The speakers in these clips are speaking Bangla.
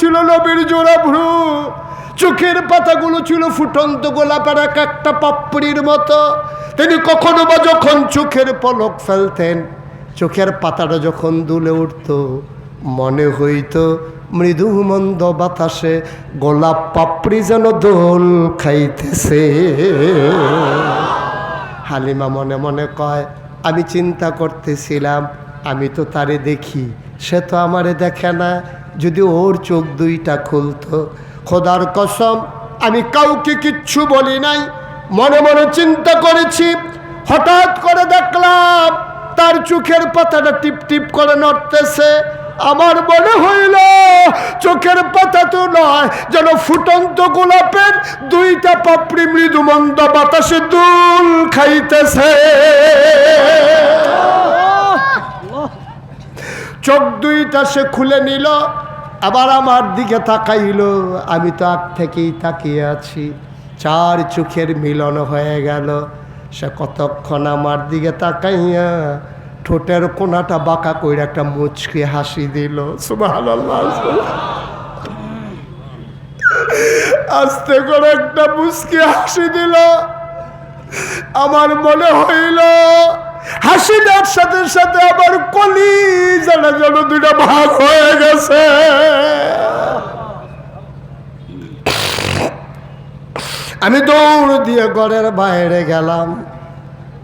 ছিল নবীর জোড়া ভ্রু। চোখের পাতাগুলো ছিল ফুটন্ত গোলাপের এক একটা পাপড়ির মতো। তিনি কখনো বা যখন চোখের পলক ফেলতেন, চোখের পাতাটা যখন দুলে উঠত, মনে হইত মৃদু মন্দ বাতাসে গোলাপ পাপড়ি যেন দোল খাইতেছে। হালিমা মনে মনে কয়, আমি চিন্তা করতেছিলাম, আমি তো তারে দেখি, সে তো আমারে দেখে না যদি ওর চোখ দুইটা খুলতো, খোদার কসম, আমি কাউকে কিচ্ছু বলি নাই, মনে মনে চিন্তা করেছি, হঠাৎ করে দেখলাম তার চোখের পাতাটা টিপ টিপ করে নড়তেছে। আমার মনে হইল চোখের পাতা তো নয়, যেন ফুটন্ত গোলাপের দুইটা পাপড়ি মৃদুমন্দ বাতাসে দুল খাইতেছে। চোখ দুইটা সে খুলে নিল আবার আমার দিকে তাকাইল, আমি তো আগ থেকেই তাকিয়ে আছি। চার চোখের মিলন হয়ে গেল। সে কতক্ষণ আমার দিকে তাকাইয়া ঠোঁটের কোনাটা বাঁকা করে একটা মুচকি হাসি দিল। আস্তে করে একটা মুচকি হাসি দিল। আমার মনে হইল হাসি দেওয়ার সাথে সাথে আমার কলি যেন যেন দুইটা ভাগ হয়ে গেছে। আমি দৌড় দিয়ে ঘরের বাইরে গেলাম।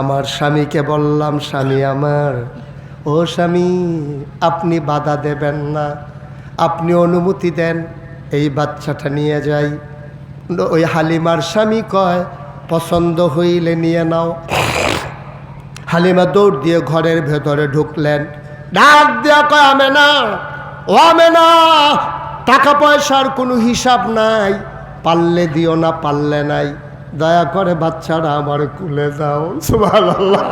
আমার স্বামীকে বললাম, স্বামী আমার, ও স্বামী, আপনি বাধা দেবেন না। আপনি অনুমতি দেন, এই বাচ্চাটা নিয়ে যাই। ওই হালিমার স্বামী কয়, পছন্দ হইলে নিয়ে নাও। হালিমা দৌড় দিয়ে ঘরের ভেতরে ঢুকলেন। ডাক দিয়া কয় আমে না ও আমে না টাকা পয়সার কোনো হিসাব নাই। পারলে দিও না, পারলে নাই। দয়া করে বাচ্চারা আমার কুলে সুবহানাল্লাহ।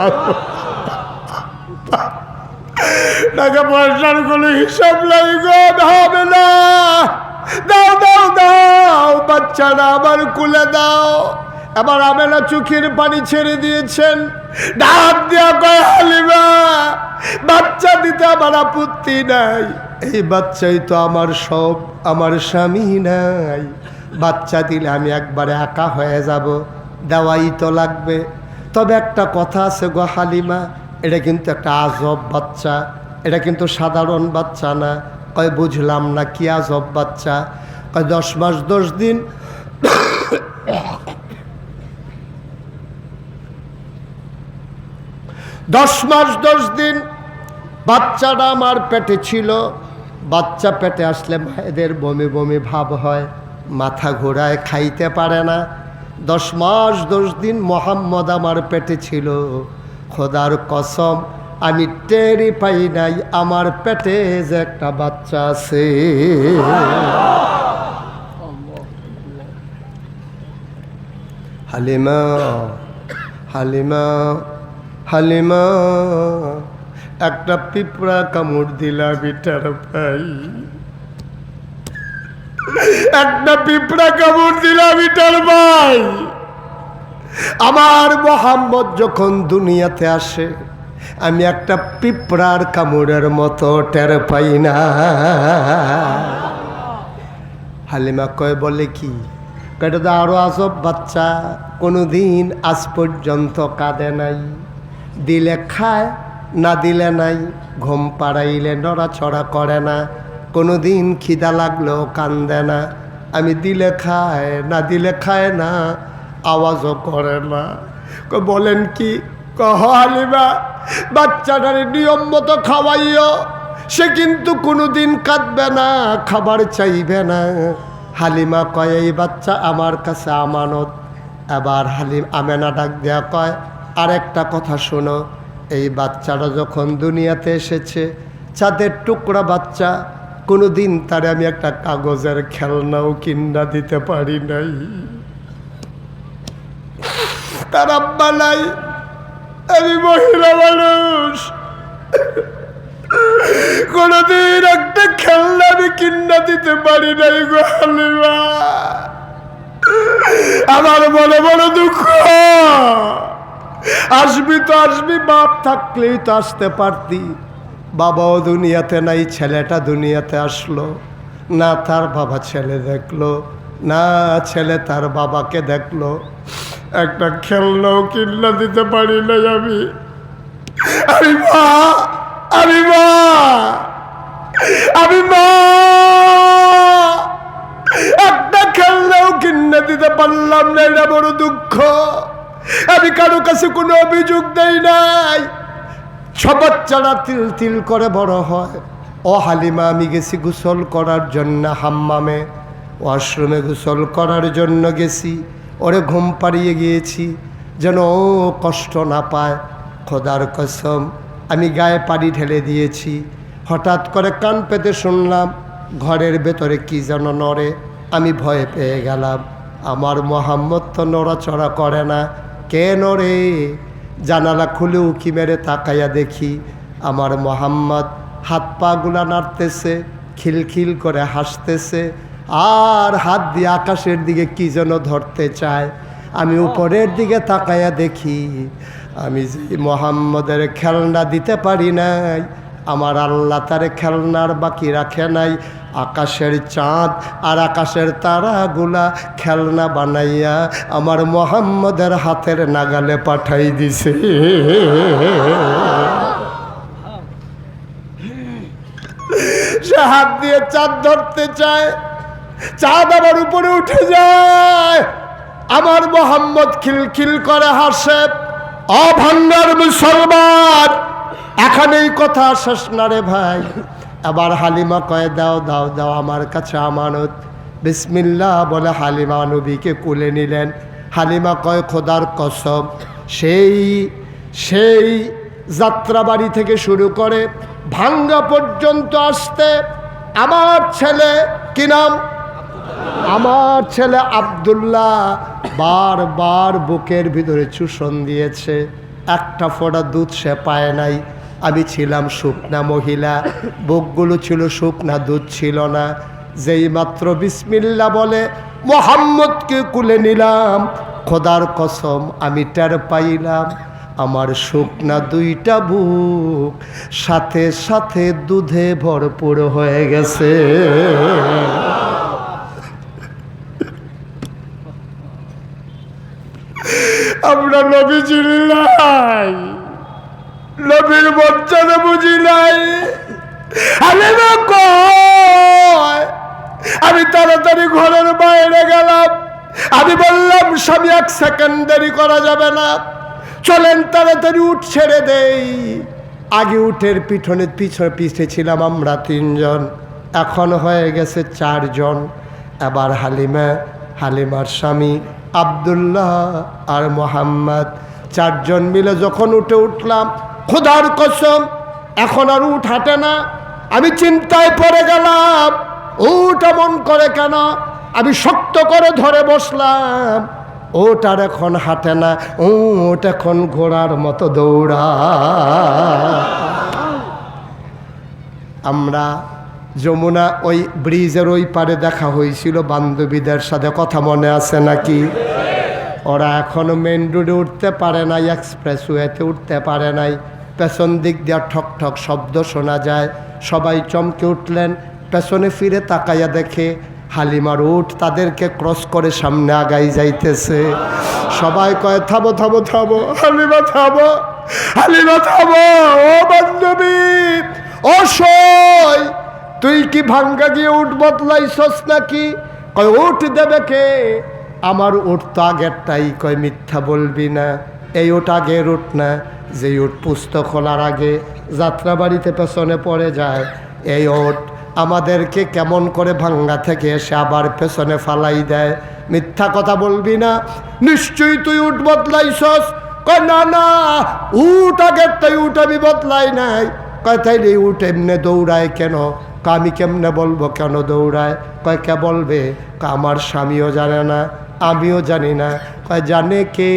টাকা পয়সার কোনো হিসাব নাই গো হবে না দাও দাও দাও। বাচ্চারা আমার কুলে দাও এবার আমেনা চোখের পানি ছেড়ে দিয়েছেন। ডাক দেওয়া কয়, হালিমা, বাচ্চা দিতে আমার আপত্তি নাই। এই বাচ্চাই তো আমার সব, আমার স্বামী নাই। বাচ্চা দিলে আমি একবারে একা হয়ে যাব, দেওয়াই তো লাগবে। তবে একটা কথা আছে গো হালিমা, এটা কিন্তু একটা আজব বাচ্চা, এটা কিন্তু সাধারণ বাচ্চা না। কয়, বুঝলাম না কি আজব বাচ্চা। কয়, দশ মাস, দশ দিন দশ মাস, দশ দিন বাচ্চাটা আমার পেটে ছিল। বাচ্চা পেটে আসলে মায়েদের বমি বমি ভাব হয়, মাথা ঘোরায়, খাইতে পারে না। দশ মাস, দশ দিন মোহাম্মদ আমার পেটে ছিল। খোদার কসম, আমি টেরি পাই নাই, আমার পেটে যে একটা বাচ্চা আছে। হালিমা হালিমা। হালিমা, একটা পিঁপড়া কামড় দিলা বিটার ভাই। একটা পিঁপড়া কামড় দিলা বিটার ভাই। আমার মোহাম্মদ যখন দুনিয়াতে আসে, আমি একটা পিঁপড়ার কামড়ের মতো টের পাই না। হালিমা কয়, বলে কি? এটা তো আরও আসব বাচ্চা, কোনোদিন আজ পর্যন্ত কাঁদে নাই। দিলে খায়, না দিলে নাই, ঘুম পাড়াইলে নড়াচড়া করে না। কোনো দিন খিদা লাগলেও কান্দে না। আমি দিলে খায়, না দিলে খায় না, আওয়াজও করে না। বলেন কি? কহ হালিমা, বাচ্চাটার নিয়ম মতো খাওয়াইও। সে কিন্তু কোনো দিন কাঁদবে না, খাবার চাইবে না। হালিমা কয়, এই বাচ্চা আমার কাছে আমানত। এবার হালিম আমেনা ডাক দেয়া কয় আরেকটা কথা শোনো, এই বাচ্চাটা যখন দুনিয়াতে এসেছে, চাঁদের টুকরা বাচ্চা কোনো দিন তারে আমি একটা কাগজের খেলনাও কিনা দিতে পারি নাই। তার আব্বা নাই, আমি মহিলা মানুষ। কোনদিন একটা খেলনা আমি কিনা দিতে পারি নাই গো আমার বড় বড় দুঃখ। আসবি তো আসবি, বাপ থাকলেই তো আসতে পারতি। বাবাও দুনিয়াতে নাই, ছেলেটা দুনিয়াতে আসলো। না তার বাবা ছেলে দেখল, না ছেলে তার বাবাকে দেখল। একটা খেলনাও কিনলা দিতে পারি না আমি। আমি মা আমি মা আমি মা। একটা খেলনাও কিনে দিতে পারলাম না এটা বড় দুঃখ। আমি কারও কাছে কোনো অভিযোগ দেই নাই। সব বাচ্চারা তিল তিল করে বড় হয়। ও হালিমা, আমি গেছি গোসল করার জন্য হাম্মামে। ওয়াশরুমে গোসল করার জন্য গেছি। ওরে ঘুম পাড়িয়ে গিয়েছি। যেন ও কষ্ট না পায়। খোদার কসম, আমি গায়ে পাড়ি ঢেলে দিয়েছি। হঠাৎ করে কান পেতে শুনলাম, ঘরের ভেতরে কি যেন নড়ে। আমি ভয় পেয়ে গেলাম। আমার মোহাম্মদ তো নড়াচড়া করে না। কে রে? জানালা খুলে উকি মেরে তাকাইয়া দেখি আমার মোহাম্মদ হাত পাগুলা নাড়তেছে, খিলখিল করে হাসতেছে, আর হাত দিয়ে আকাশের দিকে কি যেন ধরতে চায়। আমি উপরের দিকে তাকাইয়া দেখি, আমি মোহাম্মদের খেলনা দিতে পারি নাই আমার আল্লাহ তারে খেলনার বাকি রাখে নাই। আকাশের চাঁদ আর আকাশের তারাগুলা খেলনা বানাইয়া আমার মোহাম্মদের হাতের নাগালে পাঠাই দিছে। সে হাত দিয়ে চাঁদ ধরতে চায়, চাঁদ আমার উপরে উঠে যায়। আমার মোহাম্মদ খিলখিল করে হাসে, অভাঙ্গার মুসলমান। এখানেই কথা শেষ না রে ভাই। আবার হালিমা কয়ে, দাও দাও দাও আমার কাছে আমানত। বিসমিল্লা বলে হালিমা নবীকে কুলে নিলেন। হালিমা কয়, খোদার কসম, সেই সেই যাত্রাবাড়ি থেকে শুরু করে ভাঙ্গা পর্যন্ত আসতে আমার ছেলে কি নাম? আমার ছেলে আবদুল্লাহ বারবার বুকের ভিতরে চুষণ দিয়েছে। একটা ফোঁটা দুধ সে পায় নাই। আমি ছিলাম শুকনা মহিলা, বুকগুলো ছিল শুকনা, দুধ ছিল না। যেই মাত্র বিসমিল্লা বলে, মোহাম্মদকে কুলে নিলাম, খোদার কসম আমি টের পাইলাম। আমার শুকনা দুইটা বুক সাথে সাথে দুধে ভরপুর হয়ে গেছে। আমরা নবী চিনি নাই নবীর মর্যাদা বুঝি নাই। কয়, আমি তাড়াতাড়ি ঘরের বাইরে গেলাম। আমি বললাম, স্বামী, এক সেকেন্ড দেরি করা যাবে না। চলেন তাড়াতাড়ি উঠ, ছেড়ে দেই। আগে উঠের পিছনে পিছনে পিছিয়ে ছিলাম আমরা তিনজন। এখন হয়ে গেছে চারজন। এবার হালিমা, হালিমার স্বামী, আবদুল্লাহ আর মোহাম্মদ। চারজন মিলে যখন উঠে উঠলাম খোদার কসম, এখন আর উঠ হাঁটে না। আমি চিন্তায় পড়ে গেলাম, উঠ এমন করে কেন? আমি শক্ত করে ধরে বসলাম ওটার এখন হাঁটে না, উঠ এখন ঘোড়ার মতো দৌড়া। আমরা যমুনা ওই ব্রিজের ওই পারে দেখা হয়েছিল, বান্ধবীদের সাথে কথা মনে আছে নাকি? ওরা এখনও মেন রোডে উঠতে পারে নাই এক্সপ্রেস ওয়েতে উঠতে পারে নাই। পেছন দিক দিয়ে ঠক ঠক শব্দ শোনা যায়। সবাই চমকে উঠলেন, পেছনে ফিরে তাকাইয়া দেখে হালিমার উঠ তাদেরকে ক্রস করে সামনে আগাই যাইতেছে। সবাই কয় থাবো থাবো থাবো হালিমা, থামো হালিমা, থামো, ও বান্ধবী, ও তুই কি ভাঙ্গা গিয়ে উঠ বদলাইছস নাকি? কয় উঠ দেবে কে? আমার উঠ তো আগেরটাই কয়, মিথ্যা বলবি না, এই ওট আগের উঠ না যে উঠ পুস্ত খোলার আগে যাত্রাবাড়িতে পেছনে পড়ে যায়, এই ওট আমাদেরকে কেমন করে ভাঙ্গা থেকে এসে আবার পেছনে ফালাই দেয়। মিথ্যা কথা বলবি না, নিশ্চয়ই তুই উঠ বদলাইছস। কয়, না না উঠ আগেরটাই উঠ আমি বদলাই নাই। কয়, তাইলে উঠ এমনি দৌড়ায় কেন? আমি কেমনে বলব কেন দৌড়ায়? কয়, কে বলবে? আমার স্বামীও জানে না। আমিও জানি না। কয় জানে কে?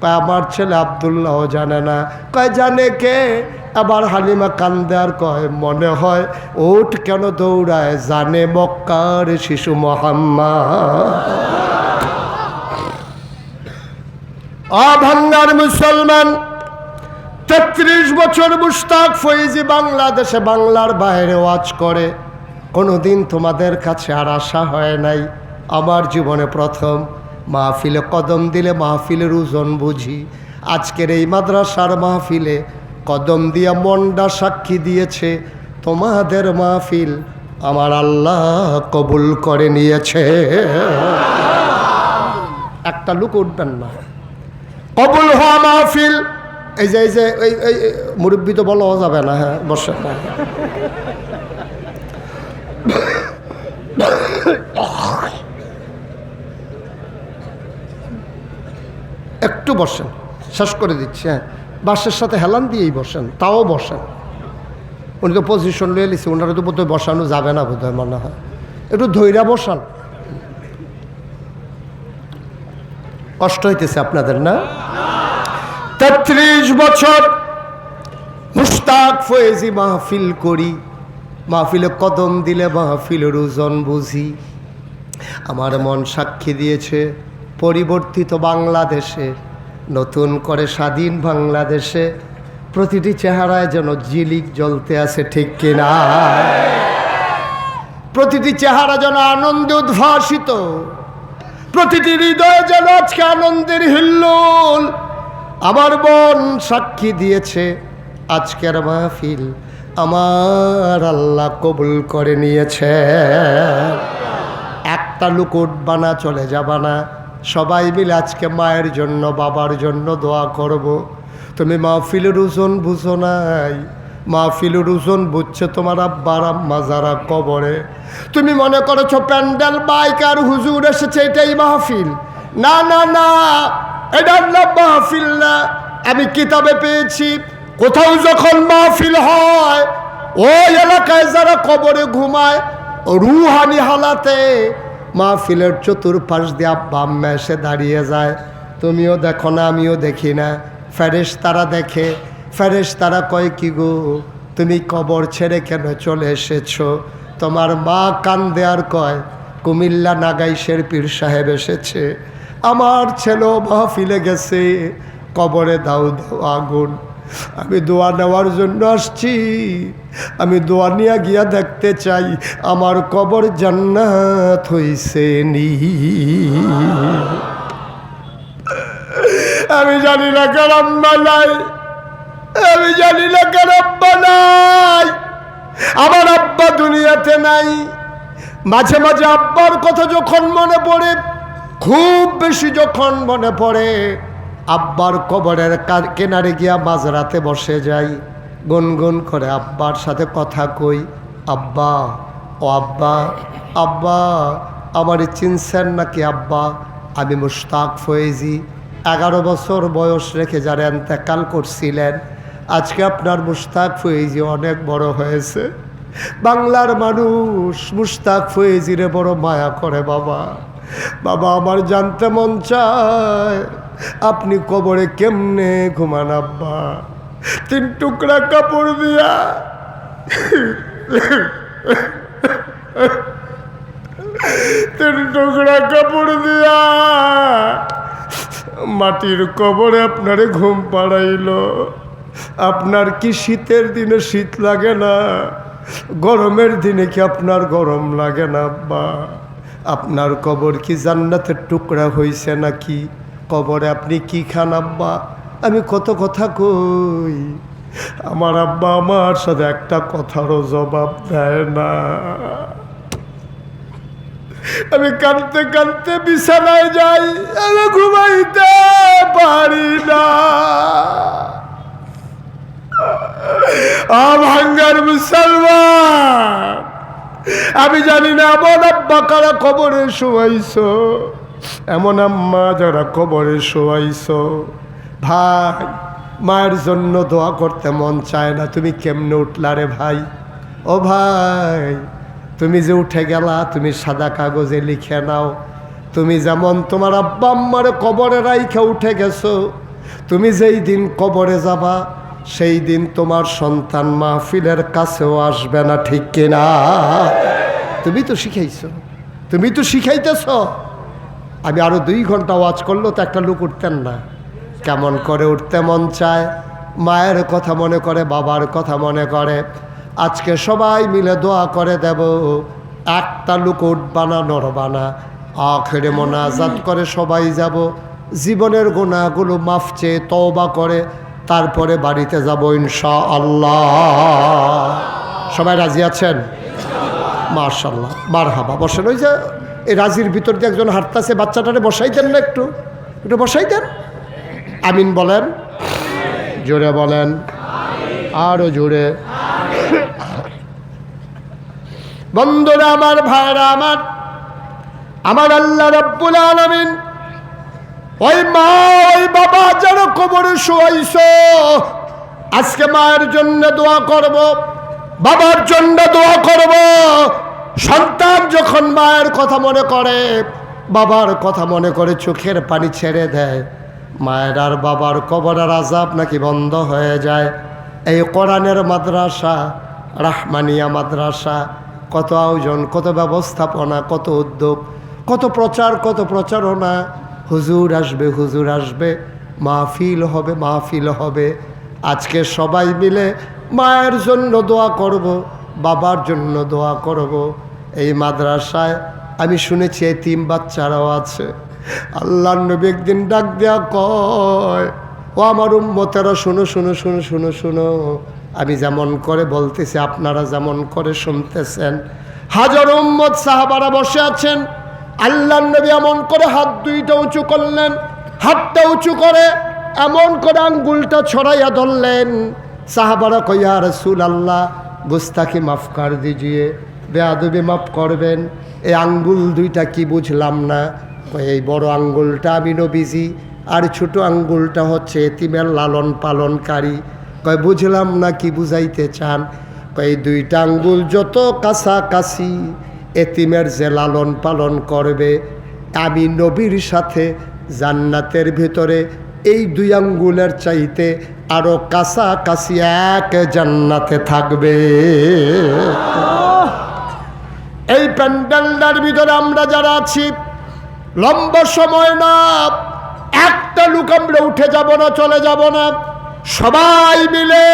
কয় আমার ছেলে আবদুল্লাহও জানে না। কয় জানে কে? আবার হালিমা কান্দে আর কয়, মনে হয় ওঠ কেন দৌড়ায়? জানে মক্কার শিশু মোহাম্মা অভাঙ্গার মুসলমান, তেত্রিশ বছর মুস্তাক ফৈজি বাংলাদেশে বাংলার বাইরে ওয়াজ করে। কোনো দিন তোমাদের কাছে আর আশা হয় নাই। আমার জীবনে প্রথম। মাহফিলে কদম দিলে মাহফিলের ওজন বুঝি আজকের এই মাদ্রাসার মাহফিলে কদম দিয়া মন্ডা সাক্ষী দিয়েছে তোমাদের মাহফিল আমার আল্লাহ কবুল করে নিয়েছে একটা লোক উঠবেন না কবুল হওয়া মাহফিল এই যে এই যে এই এই মুরব্বী তো বলা যাবে না হ্যাঁ বসে না একটু বসেন, শেষ করে দিচ্ছি হ্যাঁ। বাসের সাথে হেলান দিয়েই বসেন, তাও বসেন। উনি তো পজিশন লিয়ে লিখছে ওনারা তো বোধহয় বসানো যাবে না বোধহয় মনে হয়। একটু ধৈর্য বসান। কষ্ট হইতেছে আপনাদের, না? তেত্রিশ বছর মুস্তাক ফয়েজি মাহফিল করি। মাহফিলে কদম দিলে মাহফিলের ওজন বুঝি। আমার মন সাক্ষী দিয়েছে। পরিবর্তিত বাংলাদেশে, নতুন করে স্বাধীন বাংলাদেশে প্রতিটি চেহারায় যেন জিলিক জ্বলতে আছে ঠিক কিনা? প্রতিটি চেহারা যেন আনন্দে উদ্ভাসিত, প্রতিটি হৃদয়ে যেন আজকে আনন্দের হিল্লোল। আমার মন সাক্ষী দিয়েছে, আজকের মাহফিল আমার আল্লাহ কবুল করে নিয়েছে। একটা লোক বানা, চলে যাবা না। সবাই মিলে আজকে মায়ের জন্য, বাবার জন্য দোয়া করব। তুমি মাহফিলের ওজন বুঝো নাই মাহফিলের ওজন বুঝছে তোমার আব্বার আম্মা যারা কবরে। তুমি মনে করেছ প্যান্ডেল, বাইক আর হুজুর এসেছে, এটাই মাহফিল। না না না, এটা না মাহফিল না। আমি কিতাবে পেয়েছি, কোথাও যখন মাহফিল হয়, ওই এলাকায় যারা কবরে ঘুমায়, রুহানি হালাতে মাহফিলের চতুর্পাশ দিয়ে আব্বা আম্মা এসে দাঁড়িয়ে যায়। তুমিও দেখো না, আমিও দেখি না। ফ্যারেশ তারা দেখে ফ্যারেশ তারা কয়, কি গো, তুমি কবর ছেড়ে কেন চলে এসেছ? তোমার মা কান দেয়ার কয়, কুমিল্লা নাগাইশের পীর সাহেব এসেছে। আমার ছেলে ছেলেও মাহফিলে গেছে, কবরে দাও দাও আগুন। আমি দোয়া নেওয়ার জন্য আসছি। আমি দোয়া নিয়ে গিয়া দেখতে চাই, আমার কবর জান্নাত হইছে নি। আমি জানি না কারাম বানাই আমি জানি না কারাম বানাই আমার আব্বা দুনিয়াতে নাই। মাঝে মাঝে আব্বার কথা যখন মনে পড়ে, খুব বেশি যখন মনে পড়ে, আব্বার কবরের কেনারে গিয়া মাঝরাতে বসে যাই। গুনগুন করে আব্বার সাথে কথা কই, আব্বা, ও আব্বা আব্বা, আমার চিনছেন নাকি আব্বা? আমি মুশতাক ফয়েজি, এগারো বছর বয়স রেখে যারা এন্তেকাল করছিলেন। আজকে আপনার মুশতাক ফয়েজি অনেক বড় হয়েছে। বাংলার মানুষ মুশতাক ফয়েজিরে বড় মায়া করে, বাবা। বাবা, আমার জানতে মন চায়, আপনি কবরে কেমনে ঘুমান, আব্বা? তিন টুকরা কাপড় দিয়া। তিন টুকরা কাপড় দিয়া। মাটির কবরে আপনারে ঘুম পাড়াইল। আপনার কি শীতের দিনে শীত লাগে না? গরমের দিনে কি আপনার গরম লাগে না, আব্বা? আপনার কবর কি জান্নাতের টুকরা হইছে নাকি? কবরে আপনি কি খান, আব্বা? আমি কত কথা কই? আমার আব্বা আমার সাথে একটা কথারও জবাব দেয় না। আমি কাঁদতে কাঁদতে বিছানায় যাই, আমি ঘুমাইতে পারি না। ভাঙ্গার মুসলমান, আমি জানি না এমন আব্বা কারা কবরে শোয়াইছ, এমন আম্মা যারা কবরে শোয়াইছ। ভাই, মায়ের জন্য দোয়া করতে মন চায় না। তুমি কেমনে উঠলা রে ভাই? ও ভাই, তুমি যে উঠে গেলা, তুমি সাদা কাগজে লিখে নাও। তুমি যেমন তোমার আব্বা আম্মার কবরে রাইখে উঠে গেছো, তুমি যেই দিন কবরে যাবা, সেই দিন তোমার সন্তান মাহফিলের কাছেও আসবে না, ঠিক কিনা তুমি তো শিখাইছো, তুমি তো শিখাইতেছ। আমি আরও দুই ঘণ্টা ওয়াচ করলেও তো একটা লোক উঠতেন না। কেমন করে উঠতে মন চায়, মায়ের কথা মনে করে, বাবার কথা মনে করে। আজকে সবাই মিলে দোয়া করে দেব, একটা লোক উঠবানা নড়বানা আখেরে মোনাজাত করে সবাই যাব, জীবনের গোনাগুলো মাফ চেয়ে তওবা করে, তারপরে বাড়িতে যাব ইনশা আল্লাহ সবাই রাজি আছেন? মার্শাল্লাহ মার হাবা বসেন, ওই যে, এই রাজির ভিতর দিয়ে একজন হাঁটতেছে, বাচ্চাটারে বসাই দেন না একটু। একটু বসাই দেন। আমিন বলেন। জোরে বলেন। আরও জোরে। বন্ধুরা আমার ভাইরা আমার আমার আল্লাহ রব্বুল আলমিন ওই মা ওই বাবা যেন কবরে শুয়াইছ। আজকে মায়ের জন্য দোয়া করব বাবার জন্য দোয়া করব। সন্তান যখন মায়ের কথা মনে করে বাবার কথা মনে করে চোখের পানি ছেড়ে দেয়। মায়ের আর বাবার কবরের আজাব নাকি বন্ধ হয়ে যায়। এই কোরআনের মাদ্রাসা, রাহমানিয়া মাদ্রাসা, কত আয়োজন, কত ব্যবস্থাপনা, কত উদ্যোগ, কত প্রচার, কত প্রচারণা। হুজুর আসবে হুজুর আসবে, মাহফিল হবে মাহফিল হবে। আজকে সবাই মিলে মায়ের জন্য দোয়া করব, বাবার জন্য দোয়া করব। এই মাদ্রাসায় আমি শুনেছি এই তিন বাচ্চারাও আছে। আল্লাহ নবী একদিন ডাক দেয়া কয়, ও আমার উম্মতেরা, শুনো শুনো শুনো শুনো শুনো। আমি যেমন করে বলতেছি, আপনারা যেমন করে শুনতেছেন। হাজার উম্মত সাহাবারা বসে আছেন। আল্লাহ নবী এমন করে হাত দুইটা উঁচু করলেন, হাতটা উঁচু করে এমন করে আঙ্গুলটা ছড়াইয়া ধরলেন। সাহাবারা কইয়া রসুল আল্লাহ গুস্তাকি মাফ কর দিজিয়ে, বেয়াদবি মাফ করবেন। এই আঙ্গুল দুইটা কি বুঝলাম না। এই বড় আঙ্গুলটা, আমি নবীজি। আর ছোট আঙ্গুলটা হচ্ছে এতিমের লালন পালনকারী। কয়, বুঝলাম না কি বুঝাইতে চান? কয় দুইটা আঙ্গুল যত কাছাকাছি এতিমের যে লালন পালন করবে, আমি নবীর সাথে জান্নাতের ভিতরে এই দুই আঙ্গুলের চাইতে আরও কাছাকাছি এক জান্নাতে থাকবে। এই প্যান্ডেলটার ভিতরে আমরা যারা আছি লম্বা সময় না, একটা লোক আমরা উঠে যাব না, চলে যাব না। সবাই মিলে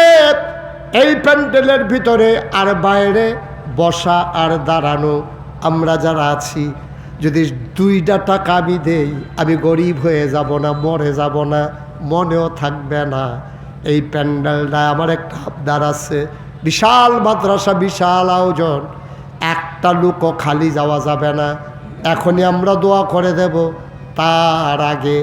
এই প্যান্ডেলের ভিতরে আর বাইরে বসা আর দাঁড়ানো আমরা যারা আছি, যদি দুইটা টাকা আমি দেই, আমি গরিব হয়ে যাব না, মরে যাব না, মনেও থাকবে না। এই প্যান্ডেলটা আমার একটা আবদার আছে, বিশাল মাদ্রাসা, বিশাল আয়োজন। একটা লোকও খালি যাওয়া যাবে না। এখনই আমরা দোয়া করে দেব। তার আগে